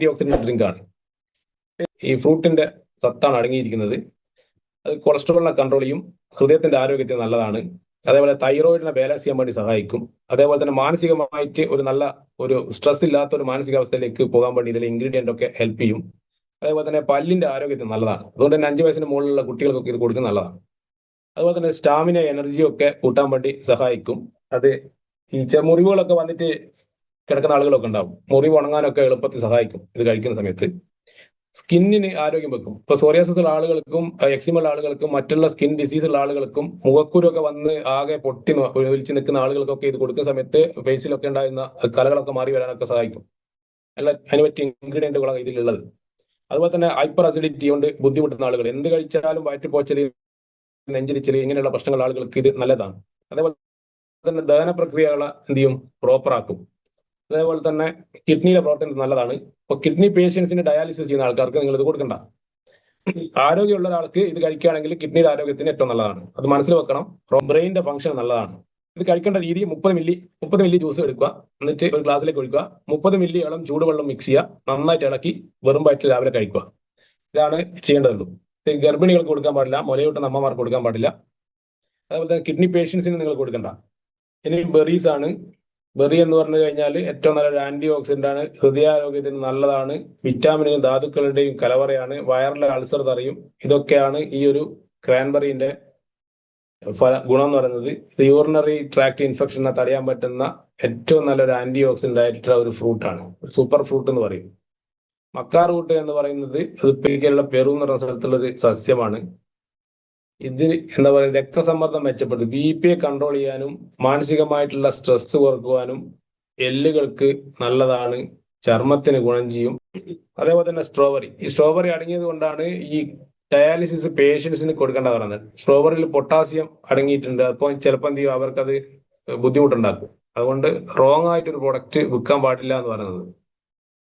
Anti oxidant drink ആണ്. ഈ ഫ്രൂട്ടിന്റെ സത്താണ് അടങ്ങിയിരിക്കുന്നത്. അത് കൊളസ്ട്രോളിനെ കൺട്രോൾ ചെയ്യും ഹൃദയത്തിന്റെ ആരോഗ്യത്തിന് നല്ലതാണ്. അതേപോലെ തൈറോയിഡിനെ ബാലൻസ് ചെയ്യാൻ വേണ്ടി സഹായിക്കും. അതേപോലെ തന്നെ മാനസികമായിട്ട് ഒരു നല്ല ഒരു സ്ട്രെസ് ഇല്ലാത്ത ഒരു മാനസികാവസ്ഥയിലേക്ക് പോകാൻ വേണ്ടി ഇതിലെ ഇൻഗ്രീഡിയന്റ് ഒക്കെ ഹെൽപ്പ് ചെയ്യും. അതേപോലെ തന്നെ പല്ലിന്റെ ആരോഗ്യത്തിന് നല്ലതാണ്. അതുകൊണ്ട് തന്നെ അഞ്ച് വയസ്സിന് മുകളിലുള്ള കുട്ടികൾക്കൊക്കെ ഇത് കൊടുക്കുന്നത് നല്ലതാണ്. അതുപോലെ തന്നെ സ്റ്റാമിന എനർജിയൊക്കെ കൂട്ടാൻ വേണ്ടി സഹായിക്കും. അത് ഈ മുറിവുകളൊക്കെ വന്നിട്ട് കിടക്കുന്ന ആളുകളൊക്കെ ഉണ്ടാവും. മുറിവ് ഉണങ്ങാനൊക്കെ എളുപ്പത്തിൽ സഹായിക്കും ഇത് കഴിക്കുന്ന സമയത്ത്. സ്കിന്നിന് ആരോഗ്യം വെക്കും. ഇപ്പൊ സോറിയാസിസ് ഉള്ള ആളുകൾക്കും എക്സിമ ഉള്ള ആളുകൾക്കും മറ്റുള്ള സ്കിൻ ഡിസീസ് ഉള്ള ആളുകൾക്കും മുഖക്കുരു ഒക്കെ വന്ന് ആകെ പൊട്ടി ഒലിച്ച് നിൽക്കുന്ന ആളുകൾക്കൊക്കെ ഇത് കൊടുക്കുന്ന സമയത്ത് ഫേസിലൊക്കെ ഉണ്ടായിരുന്ന കലകളൊക്കെ മാറി വരാനൊക്കെ സഹായിക്കും. അല്ല അതിന് പറ്റിയ ഇൻഗ്രീഡിയന്റുകളാണ് ഇതിലുള്ളത്. അതുപോലെ തന്നെ ഹൈപ്പർ അസിഡിറ്റി കൊണ്ട് ബുദ്ധിമുട്ടുന്ന ആളുകൾ. എന്ത് കഴിച്ചാലും വയറ്റുപോച്ചൽ നെഞ്ചരിച്ചൽ ഇങ്ങനെയുള്ള പ്രശ്നങ്ങൾ ആളുകൾക്ക് ഇത് നല്ലതാണ്. അതേപോലെ തന്നെ ദഹന പ്രക്രിയകളെ എന്ത് ചെയ്യും? പ്രോപ്പർ ആക്കും. അതേപോലെ തന്നെ കിഡ്നിയുടെ പ്രവർത്തനം നല്ലതാണ്. ഇപ്പൊ കിഡ്നി പേഷ്യൻസിന് ഡയാലിസിസ് ചെയ്യുന്ന ആൾക്കാർക്ക് നിങ്ങൾ ഇത് കൊടുക്കണ്ട. ആരോഗ്യമുള്ള ഒരാൾക്ക് ഇത് കഴിക്കുകയാണെങ്കിൽ കിഡ്നിയുടെ ആരോഗ്യത്തിന് ഏറ്റവും നല്ലതാണ്. അത് മനസ്സിൽ വെക്കണം. ബ്രെയിനിന്റെ ഫംഗ്ഷൻ നല്ലതാണ്. ഇത് കഴിക്കേണ്ട രീതി മുപ്പത് മില്ലി മുപ്പത് മില്ലി ജ്യൂസ് എടുക്കുക. എന്നിട്ട് ഒരു ഗ്ലാസ്സിലേക്ക് ഒഴിക്കുക. മുപ്പത് മില്ലി ഇളം ചൂടുവെള്ളം മിക്സ് ചെയ്യുക. നന്നായിട്ട് ഇളക്കി വെറും വയറ്റിൽ രാവിലെ കഴിക്കുക. ഇതാണ് ചെയ്യേണ്ടതുള്ളൂ. ഗർഭിണികൾക്ക് കൊടുക്കാൻ പാടില്ല. മുലയൂട്ടുന്ന അമ്മമാർക്ക് കൊടുക്കാൻ പാടില്ല. അതുപോലെ തന്നെ കിഡ്നി പേഷ്യൻസിന് നിങ്ങൾ കൊടുക്കണ്ട. ഇനി ബെറീസ് ആണ്. ബെറി എന്ന് പറഞ്ഞു കഴിഞ്ഞാൽ ഏറ്റവും നല്ലൊരു ആന്റി ഓക്സിഡന്റ് ആണ്. ഹൃദയാരോഗ്യത്തിന് നല്ലതാണ്. വിറ്റാമിനും ധാതുക്കളുടെയും കലവറയാണ്. വയറിലെ അൾസർ തറിയും. ഇതൊക്കെയാണ് ഈ ഒരു ക്രാൻബെറിന്റെ ഫല ഗുണം എന്ന് പറയുന്നത്. ഇത് യൂറിനറി ട്രാക്ട് ഇൻഫെക്ഷനെ തടയാൻ പറ്റുന്ന ഏറ്റവും നല്ലൊരു ആന്റി ഓക്സിഡന്റ് ആയിട്ടുള്ള ഒരു ഫ്രൂട്ടാണ് സൂപ്പർ ഫ്രൂട്ട് എന്ന് പറയും. മക്കാർ റൂട്ട് എന്ന് പറയുന്നത് അത് പിരിക്കലുള്ള പെറു എന്ന് പറയുന്ന സ്ഥലത്തുള്ള ഒരു സസ്യമാണ്. ഇതിന് എന്താ പറയുക രക്തസമ്മർദ്ദം മെച്ചപ്പെടുത്തും. ബി പി കൺട്രോൾ ചെയ്യാനും മാനസികമായിട്ടുള്ള സ്ട്രെസ് കുറക്കുവാനും എല്ലുകൾക്ക് നല്ലതാണ് ചർമ്മത്തിന് ഗുണം ചെയ്യും. അതേപോലെ തന്നെ സ്ട്രോബെറി ഈ സ്ട്രോബെറി അടങ്ങിയത് കൊണ്ടാണ് ഈ ഡയാലിസിസ് പേഷ്യൻസിന് കൊടുക്കേണ്ട പറയുന്നത് സ്ട്രോബെറിയിൽ പൊട്ടാസ്യം അടങ്ങിയിട്ടുണ്ട്. അപ്പോൾ ചിലപ്പോൾ എന്ത് ചെയ്യും? അവർക്കത് ബുദ്ധിമുട്ടുണ്ടാക്കും. അതുകൊണ്ട് റോങ് ആയിട്ടൊരു പ്രൊഡക്റ്റ് വിൽക്കാൻ പാടില്ല എന്ന് പറയുന്നത്.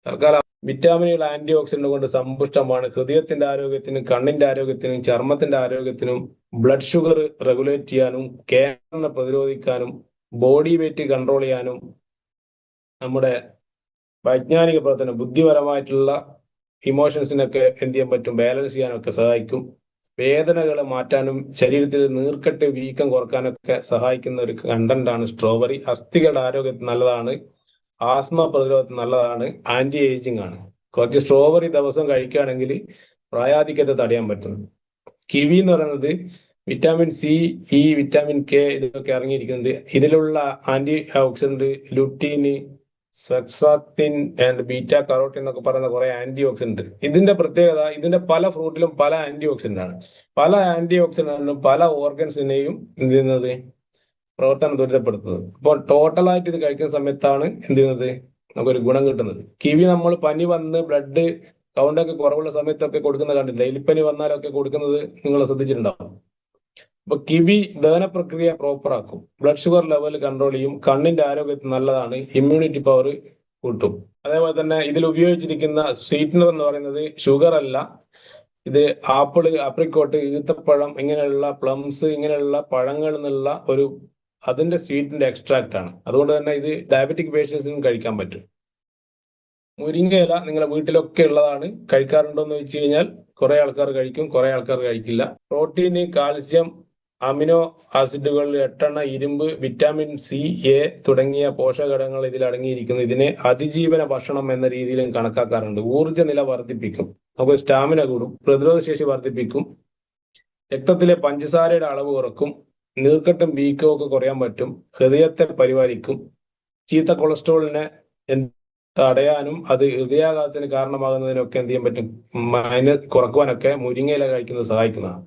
തൽക്കാലം വിറ്റാമിനുകൾ ആന്റി ഓക്സിഡന്റ് കൊണ്ട് സമ്പുഷ്ടമാണ്. ഹൃദയത്തിന്റെ ആരോഗ്യത്തിനും കണ്ണിന്റെ ആരോഗ്യത്തിനും ചർമ്മത്തിന്റെ ആരോഗ്യത്തിനും ബ്ലഡ് ഷുഗർ റെഗുലേറ്റ് ചെയ്യാനും ക്യാൻസറിനെ പ്രതിരോധിക്കാനും ബോഡി വെയിറ്റ് കൺട്രോൾ ചെയ്യാനും നമ്മുടെ വൈജ്ഞാനിക പ്രവർത്തനം ബുദ്ധിപരമായിട്ടുള്ള ഇമോഷൻസിനൊക്കെ എന്ത് ചെയ്യാൻ പറ്റും? ബാലൻസ് ചെയ്യാനൊക്കെ സഹായിക്കും. വേദനകൾ മാറ്റാനും ശരീരത്തിൽ നീർക്കെട്ട് വീക്കം കുറക്കാനൊക്കെ സഹായിക്കുന്ന ഒരു കണ്ടന്റ് ആണ് സ്ട്രോബെറി അസ്ഥികളുടെ ആരോഗ്യത്തിന് നല്ലതാണ്. ആസ്മ പ്രതിരോധത്തിന് നല്ലതാണ് ആന്റി ഏജിങ് ആണ്. കുറച്ച് സ്ട്രോബെറി ദിവസം കഴിക്കുകയാണെങ്കിൽ പ്രായാധിക്യത്തെ തടയാൻ പറ്റും. കിവി എന്ന് പറയുന്നത് vitamin C E vitamin K ഇതൊക്കെ ഇറങ്ങിയിരിക്കുന്നുണ്ട്. ഇതിലുള്ള antioxidant lutein zeaxanthin and beta carotene എന്നൊക്കെ പറയുന്ന കുറെ ആന്റി ഓക്സിഡന്റ് ഇതിന്റെ പ്രത്യേകത ഇതിന്റെ പല ഫ്രൂട്ടിലും പല ആന്റി ഓക്സിഡന്റ് ആണ്. പല ആന്റി ഓക്സിഡന്റിനും പല ഓർഗൻസിനെയും എന്ത് ചെയ്യുന്നത്? പ്രവർത്തനം ത്വരിതപ്പെടുത്തുന്നത്. അപ്പോൾ ടോട്ടലായിട്ട് ഇത് കഴിക്കുന്ന സമയത്താണ് എന്ത് ചെയ്യുന്നത് നമുക്കൊരു ഗുണം കിട്ടുന്നത്. കിവി നമ്മൾ പനി വന്ന് ബ്ലഡ് കൗണ്ടൊക്കെ കുറവുള്ള സമയത്തൊക്കെ കൊടുക്കുന്ന കണ്ടില്ല എലിപ്പനി വന്നാലൊക്കെ കൊടുക്കുന്നത് നിങ്ങൾ ശ്രദ്ധിച്ചിട്ടുണ്ടാവും. അപ്പൊ കിവി ദഹന പ്രക്രിയ പ്രോപ്പർ ആക്കും. ബ്ലഡ് ഷുഗർ ലെവൽ കൺട്രോൾ ചെയ്യും. കണ്ണിന്റെ ആരോഗ്യത്തിന് നല്ലതാണ്. ഇമ്മ്യൂണിറ്റി പവർ കൂട്ടും. അതേപോലെ തന്നെ ഇതിൽ ഉപയോഗിച്ചിരിക്കുന്ന സ്വീറ്റ്നർ എന്ന് പറയുന്നത് ഷുഗർ അല്ല. ഇത് ആപ്പിൾ ആപ്രിക്കോട്ട് ഈത്തപ്പഴം ഇങ്ങനെയുള്ള പ്ലംസ് ഇങ്ങനെയുള്ള പഴങ്ങളിൽ നിന്നുള്ള ഒരു അതിന്റെ സ്വീറ്റിന്റെ എക്സ്ട്രാക്റ്റ് ആണ്. അതുകൊണ്ട് തന്നെ ഇത് ഡയബറ്റിക് പേഷ്യൻസിനും കഴിക്കാൻ പറ്റും. മുരിങ്ങ ഇല നിങ്ങളുടെ വീട്ടിലൊക്കെ ഉള്ളതാണ്. കഴിക്കാറുണ്ടോ എന്ന് വെച്ച് കഴിഞ്ഞാൽ കുറെ ആൾക്കാർ കഴിക്കും കുറെ ആൾക്കാർ കഴിക്കില്ല. പ്രോട്ടീൻ കാൽസ്യം അമിനോ ആസിഡുകൾ എട്ടെണ്ണ ഇരുമ്പ് വിറ്റാമിൻ സി എ തുടങ്ങിയ പോഷകഘടകങ്ങൾ ഇതിൽ അടങ്ങിയിരിക്കുന്നു. ഇതിനെ അതിജീവന ഭക്ഷണം എന്ന രീതിയിലും കണക്കാക്കാറുണ്ട്. ഊർജ നില വർദ്ധിപ്പിക്കും. നമുക്ക് സ്റ്റാമിന കൂടും. പ്രതിരോധ ശേഷി വർദ്ധിപ്പിക്കും. രക്തത്തിലെ പഞ്ചസാരയുടെ അളവ് കുറക്കും. നീർക്കെട്ടും വീക്കവും ഒക്കെ കുറയാൻ പറ്റും. ഹൃദയത്തെ പരിപാലിക്കും. ചീത്ത കൊളസ്ട്രോളിനെ തടയാനും അത് ഹൃദയാഘാതത്തിന് കാരണമാകുന്നതിനൊക്കെ എന്ത് ചെയ്യാൻ പറ്റും? മൈന കുറക്കുവാനൊക്കെ മുരിങ്ങയില കഴിക്കുന്നത് സഹായിക്കുന്നതാണ്.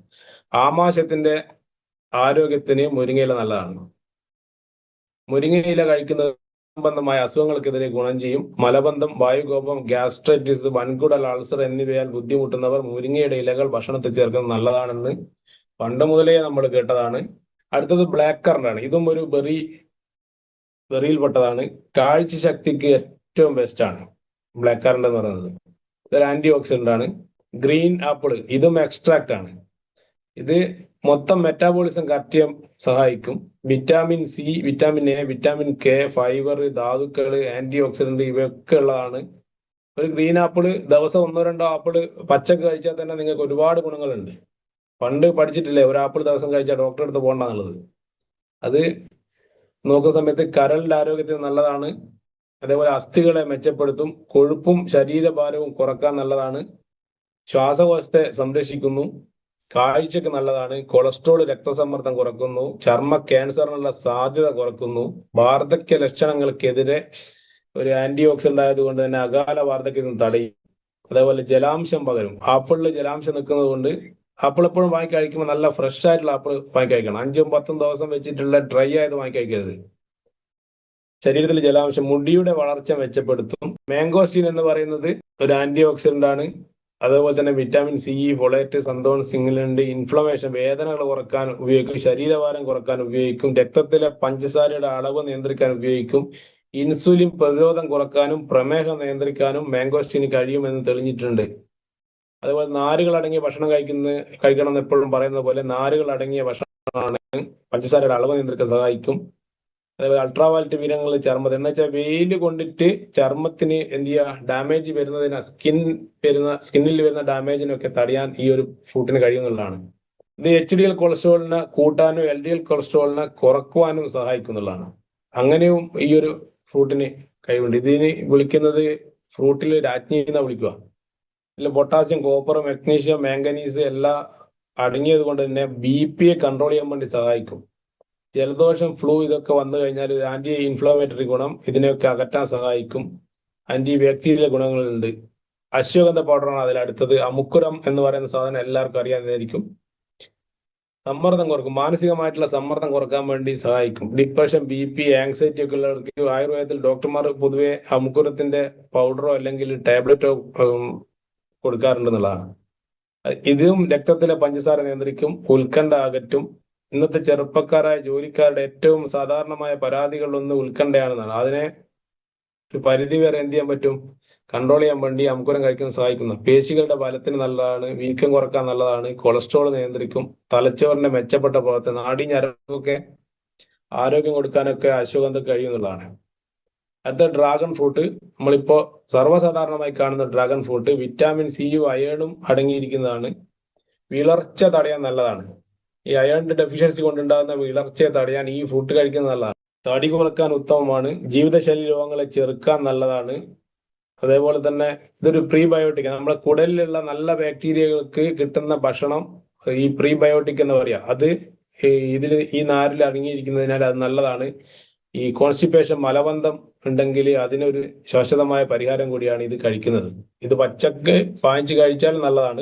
ആമാശയത്തിന്റെ ആരോഗ്യത്തിന് മുരിങ്ങയില നല്ലതാണ്. മുരിങ്ങയില കഴിക്കുന്നത് സംബന്ധമായ അസുഖങ്ങൾക്കെതിരെ ഗുണം ചെയ്യും. മലബന്ധം വായുകോപം ഗ്യാസ്ട്രൈറ്റിസ് വൻകുടൽ അൾസർ എന്നിവയാൽ ബുദ്ധിമുട്ടുന്നവർ മുരിങ്ങയുടെ ഇലകൾ ഭക്ഷണത്തിൽ ചേർക്കുന്നത് നല്ലതാണെന്ന് പണ്ട് മുതലേ നമ്മൾ കേട്ടതാണ്. അടുത്തത് ബ്ലാക്ക് കറണ്ട് ആണ്. ഇതും ഒരു ബെറി ബെറിയിൽപ്പെട്ടതാണ് കാഴ്ച ശക്തിക്ക് ഏറ്റവും ബെസ്റ്റ് ആണ് ബ്ലാക്ക് കറണ്ട് എന്ന് പറയുന്നത്. ഇതൊരു ആന്റി ഓക്സിഡന്റ് ആണ്. ഗ്രീൻ ആപ്പിൾ ഇതും എക്സ്ട്രാക്ട് ആണ്. ഇത് മൊത്തം മെറ്റാബോളിസം കറക്റ്റ് ചെയ്യാൻ സഹായിക്കും. Vitamin C vitamin A vitamin K fibre ധാതുക്കൾ ആന്റി ഓക്സിഡന്റ് ഇവയൊക്കെ ഉള്ളതാണ്. ഒരു ഗ്രീൻ ആപ്പിൾ ദിവസം ഒന്നോ രണ്ടോ ആപ്പിൾ പച്ചക്ക് കഴിച്ചാൽ തന്നെ നിങ്ങൾക്ക് ഒരുപാട് ഗുണങ്ങളുണ്ട്. പണ്ട് പഠിച്ചിട്ടില്ലേ ഒരു ആപ്പിൾ ദിവസം കഴിച്ചാൽ ഡോക്ടറെ അടുത്ത് പോകണ്ടെന്നുള്ളത് അത് നോക്കുന്ന സമയത്ത് കരളിന്റെ ആരോഗ്യത്തിന് നല്ലതാണ്. അതേപോലെ അസ്ഥികളെ മെച്ചപ്പെടുത്തും കൊഴുപ്പും ശരീരഭാരവും കുറയ്ക്കാൻ നല്ലതാണ്. ശ്വാസകോശത്തെ സംരക്ഷിക്കുന്നു കാഴ്ചക്ക് നല്ലതാണ്. കൊളസ്ട്രോൾ രക്തസമ്മർദ്ദം കുറക്കുന്നു ചർമ്മ ക്യാൻസറിനുള്ള സാധ്യത കുറക്കുന്നു. വാർദ്ധക്യ ലക്ഷണങ്ങൾക്കെതിരെ ഒരു ആന്റി ഓക്സിഡന്റ് ആയതുകൊണ്ട് തന്നെ അകാല വാർദ്ധക്യത്തിന് തടയും. അതേപോലെ ജലാംശം പകരും. ആപ്പിളിൽ ജലാംശം നിൽക്കുന്നത് കൊണ്ട് ആപ്പിൾ എപ്പോഴും വാങ്ങി കഴിക്കുമ്പോൾ നല്ല ഫ്രഷ് ആയിട്ടുള്ള ആപ്പിൾ വാങ്ങി കഴിക്കണം. അഞ്ചും പത്തും ദിവസം വെച്ചിട്ടുള്ള ഡ്രൈ ആയത് വാങ്ങി കഴിക്കരുത്. ശരീരത്തിൽ ജലാംശം മുടിയുടെ വളർച്ച മെച്ചപ്പെടുത്തും. മാംഗോസ്റ്റീൻ എന്ന് പറയുന്നത് ഒരു ആന്റി ഓക്സിഡന്റ് ആണ്. അതേപോലെ തന്നെ വിറ്റാമിൻ സി ഫൊളേറ്റ് സന്തോൺ സിംഗിലുണ്ട് ഇൻഫ്ലമേഷൻ വേദനകൾ കുറയ്ക്കാൻ ഉപയോഗിക്കും ശരീരഭാരം കുറയ്ക്കാൻ ഉപയോഗിക്കും രക്തത്തിലെ പഞ്ചസാരയുടെ അളവ് നിയന്ത്രിക്കാൻ ഉപയോഗിക്കും ഇൻസുലിൻ പ്രതിരോധം കുറക്കാനും പ്രമേഹം നിയന്ത്രിക്കാനും മാംഗോസ്റ്റീന് കഴിയുമെന്ന് തെളിഞ്ഞിട്ടുണ്ട്. അതുപോലെ നാരുകൾ അടങ്ങിയ ഭക്ഷണം കഴിക്കുന്ന കഴിക്കണം എന്ന് എപ്പോഴും പറയുന്ന പോലെ നാരുകൾ അടങ്ങിയ ഭക്ഷണമാണ് പഞ്ചസാരയുടെ അളവ് നിയന്ത്രിക്കാൻ സഹായിക്കും. അതേപോലെ അൾട്രാവയലറ്റ് വീരങ്ങൾ ചർമ്മത്തിൽ എന്ന് വെച്ചാൽ വെയിൽ കൊണ്ടിട്ട് ചർമ്മത്തിന് എന്ത് ചെയ്യുക? ഡാമേജ് വരുന്നതിന് സ്കിൻ വരുന്ന സ്കിന്നിൽ വരുന്ന ഡാമേജിനൊക്കെ തടയാൻ ഈ ഒരു ഫ്രൂട്ടിന് കഴിയുന്നുള്ളതാണ് ഇത് എച്ച് ഡി എൽ കൊളസ്ട്രോളിനെ കൂട്ടാനും എൽ ഡി എൽ കൊളസ്ട്രോളിനെ കുറക്കുവാനും സഹായിക്കുന്നുള്ളതാണ്. അങ്ങനെയും ഈ ഒരു ഫ്രൂട്ടിന് കഴിവുണ്ട്. ഇതിന് വിളിക്കുന്നത് ഫ്രൂട്ടിൽ രാജ്ഞി എന്നാ വിളിക്കുക ഇതിൽ പൊട്ടാസ്യം കോപ്പർ മെഗ്നീഷ്യം മാംഗനീസ് എല്ലാം അടങ്ങിയത് കൊണ്ട് തന്നെ ബി പി എ കൺട്രോൾ ചെയ്യാൻ വേണ്ടി സഹായിക്കും. ജലദോഷം ഫ്ലൂ ഇതൊക്കെ വന്നു കഴിഞ്ഞാൽ ആന്റി ഇൻഫ്ലമേറ്ററി ഗുണം ഇതിനെയൊക്കെ അകറ്റാൻ സഹായിക്കും. ആന്റി ബാക്ടീരിയൽ ഗുണങ്ങളുണ്ട്. അശ്വഗന്ധ പൗഡറാണ് അതിൽ അടുത്തത്. അമുക്കുരം എന്ന് പറയുന്ന സാധനം എല്ലാവർക്കും അറിയാവുന്നതായിരിക്കും. സമ്മർദ്ദം കുറക്കും. മാനസികമായിട്ടുള്ള സമ്മർദ്ദം കുറയ്ക്കാൻ വേണ്ടി സഹായിക്കും. ഡിപ്രഷൻ ബി പി ആങ്സൈറ്റി ഒക്കെ ഉള്ളവർക്ക് ആയുർവേദത്തിൽ ഡോക്ടർമാർ പൊതുവെ അമുക്കുരത്തിന്റെ പൗഡറോ അല്ലെങ്കിൽ ടാബ്ലറ്റോ കൊടുക്കാറുണ്ടെന്നുള്ളതാണ്. ഇതും രക്തത്തിലെ പഞ്ചസാര നിയന്ത്രിക്കും ഉത്കണ്ഠ അകറ്റും. ഇന്നത്തെ ചെറുപ്പക്കാരായ ജോലിക്കാരുടെ ഏറ്റവും സാധാരണമായ പരാതികളിലൊന്ന് ഉത്കണ്ഠയാണെന്നാണ്. അതിനെ ഒരു പരിധി വരെ എന്ത് ചെയ്യാൻ പറ്റും? കൺട്രോൾ ചെയ്യാൻ വേണ്ടി അമുക്കുരം കഴിക്കാൻ സഹായിക്കുന്നു. പേശികളുടെ ബലത്തിന് നല്ലതാണ് വീക്കം കുറയ്ക്കാൻ നല്ലതാണ് കൊളസ്ട്രോൾ നിയന്ത്രിക്കും തലച്ചോറിന്റെ മെച്ചപ്പെട്ട പ്രവർത്തനം നാടി ആരോഗ്യം കൊടുക്കാനൊക്കെ അശ്വഗന്ധം കഴിയുന്നുള്ളതാണ് അടുത്ത ഡ്രാഗൺ ഫ്രൂട്ട് നമ്മളിപ്പോ സർവസാധാരണമായി കാണുന്ന ഡ്രാഗൺ ഫ്രൂട്ട് വിറ്റാമിൻ സിയും അയേണും അടങ്ങിയിരിക്കുന്നതാണ്. വിളർച്ച തടയാൻ നല്ലതാണ്. ഈ അയേണിന്റെ ഡെഫിഷ്യൻസി കൊണ്ടുണ്ടാകുന്ന വിളർച്ചയെ തടയാൻ ഈ ഫ്രൂട്ട് കഴിക്കുന്നത് നല്ലതാണ്. തടി കുറയ്ക്കാൻ ഉത്തമമാണ്. ജീവിതശൈലി രോഗങ്ങളെ ചെറുക്കാൻ നല്ലതാണ്. അതേപോലെ തന്നെ ഇതൊരു പ്രീബയോട്ടിക് നമ്മുടെ കുടലിലുള്ള നല്ല ബാക്ടീരിയകൾക്ക് കിട്ടുന്ന ഭക്ഷണം ഈ പ്രീബയോട്ടിക് എന്ന് പറയാ. അത് ഇതിൽ ഈ നാരിൽ അടങ്ങിയിരിക്കുന്നതിനാൽ അത് നല്ലതാണ്. ഈ കോൺസ്റ്റിപ്പേഷൻ മലബന്ധം ഉണ്ടെങ്കിൽ അതിനൊരു ശാശ്വതമായ പരിഹാരം കൂടിയാണ് ഇത് കഴിക്കുന്നത്. ഇത് പച്ചക്ക് വാങ്ങിച്ച് കഴിച്ചാൽ നല്ലതാണ്.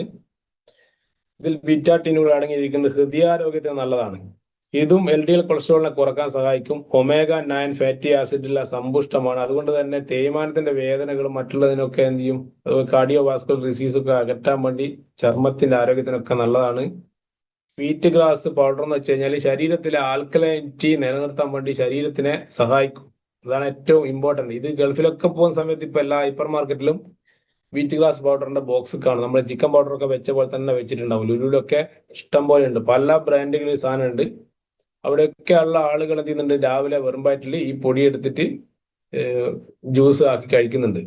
ഇതിൽ ബിറ്റാട്ടിനുകൾ അടങ്ങിയിരിക്കുന്നത് ഹൃദയാരോഗ്യത്തിന് നല്ലതാണ്. ഇതും എൽ ഡി എൽ കൊളസ്ട്രോളിനെ കുറയ്ക്കാൻ സഹായിക്കും. ഒമേഗ നയൻ ഫാറ്റി ആസിഡിലെ സമ്പുഷ്ടമാണ്. അതുകൊണ്ട് തന്നെ തേയ്മാനത്തിന്റെ വേദനകളും മറ്റുള്ളതിനൊക്കെ എന്ത് ചെയ്യും? കാർഡിയോ വാസ്കുലർ ഡിസീസ് ഒക്കെ അകറ്റാൻ വേണ്ടി ചർമ്മത്തിന്റെ ആരോഗ്യത്തിനൊക്കെ നല്ലതാണ്. വീറ്റ് ഗ്ലാസ് പൗഡർ എന്ന് വെച്ച് കഴിഞ്ഞാൽ ശരീരത്തിലെ ആൽക്കലൈറ്റി നിലനിർത്താൻ വേണ്ടി ശരീരത്തിനെ സഹായിക്കും. അതാണ് ഏറ്റവും ഇമ്പോർട്ടന്റ് ഇത് ഗൾഫിലൊക്കെ പോകുന്ന സമയത്ത് ഇപ്പൊ എല്ലാ ഹൈപ്പർ മാർക്കറ്റിലും വീറ്റ് ഗ്ലാസ് പൗഡറിന്റെ ബോക്സ് കാണും. നമ്മൾ ചിക്കൻ പൗഡർ ഒക്കെ വെച്ച പോലെ തന്നെ വെച്ചിട്ടുണ്ടാവും. ലുലുലൊക്കെ ഇഷ്ടം പോലെ ഉണ്ട്. പല ബ്രാൻഡുകളിൽ സാധനം ഉണ്ട്. അവിടെയൊക്കെ ഉള്ള ആളുകൾ എന്ത് ചെയ്യുന്നുണ്ട്? രാവിലെ വെറുമ്പായിട്ടിൽ ഈ പൊടി എടുത്തിട്ട് ജ്യൂസ് ആക്കി കഴിക്കുന്നുണ്ട്.